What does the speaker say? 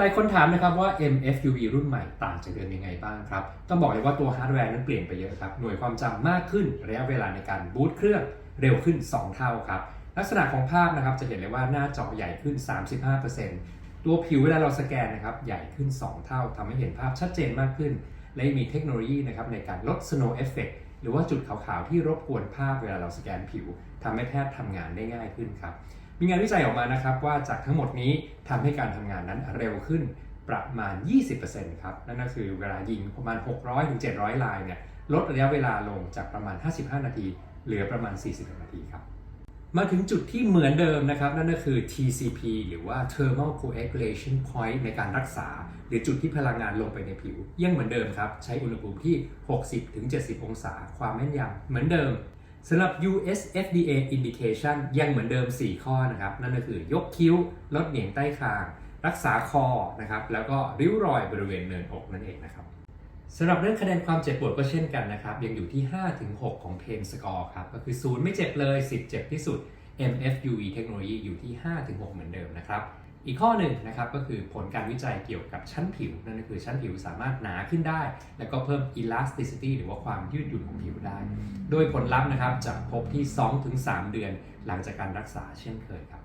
หลายคนถามนะครับว่า MFUV รุ่นใหม่ต่างจากเดิมยังไงบ้างครับ ต้องบอกเลยว่าตัวฮาร์ดแวร์นั้นเปลี่ยนไปเยอะครับ หน่วยความจำมากขึ้น ระยะเวลาในการบูตเครื่องเร็วขึ้น 2 เท่าครับ ลักษณะของภาพนะครับจะเห็นเลยว่าหน้าจอใหญ่ขึ้น 35%ตัวผิวเวลาเราสแกนนะครับใหญ่ขึ้น 2 เท่าทำให้เห็นภาพชัดเจนมากขึ้น และมีเทคโนโลยีนะครับในการลด snow effect หรือว่าจุดขาวๆที่รบกวนภาพเวลาเราสแกนผิวทำให้แพทย์ทำงานได้ง่ายขึ้นครับ มีงานวิจัยออกมานะครับว่าจากทั้งหมดนี้ทำให้การทำงานนั้นเร็วขึ้นประมาณ 20%ครับ นั่นก็คือเวลายิงประมาณ600ถึงลายเนี่ยลดระยะเวลาลงจากประมาณ 55 นาที เหลือประมาณ 40 นาทีครับ มาถึงจุดที่เหมือนเดิมนะครับ นั่นก็คือ TCP หรือว่า Thermal Coagulation Point ในการรักษา หรือจุดที่พลังงานลงไปในผิว ยังเหมือนเดิมครับ ใช้อุณหภูมิที่ 60-70 องศา ความแม่นยำเหมือนเดิม สำหรับ US FDA indication ยังเหมือนเดิม 4 ข้อนะครับ นั่นก็คือยกคิ้ว ลดเหนียงใต้คาง รักษาคอนะครับ แล้วก็ริ้วรอยบริเวณเนินอกนั่นเองนะครับสำหรับเรื่องคะแนนความเจ็บปวดก็เช่นกันนะครับ ยังอยู่ที่ 5-6 ของเพนสกอร์ครับ ก็คือ 0 ไม่เจ็บเลย 10 เจ็บที่สุด MFUE เทคโนโลยีอยู่ที่ 5-6 เหมือนเดิมนะครับ อีกข้อหนึ่งนะครับก็คือผลการวิจัยเกี่ยวกับชั้นผิว นั่นก็คือชั้นผิวสามารถหนาขึ้นได้ แล้วก็เพิ่ม elasticity หรือว่าความยืดหยุ่นของผิวได้ โดยผลลัพธ์นะครับจะพบที่ 2-3 เดือนหลังจากการรักษาเช่นเคยครับ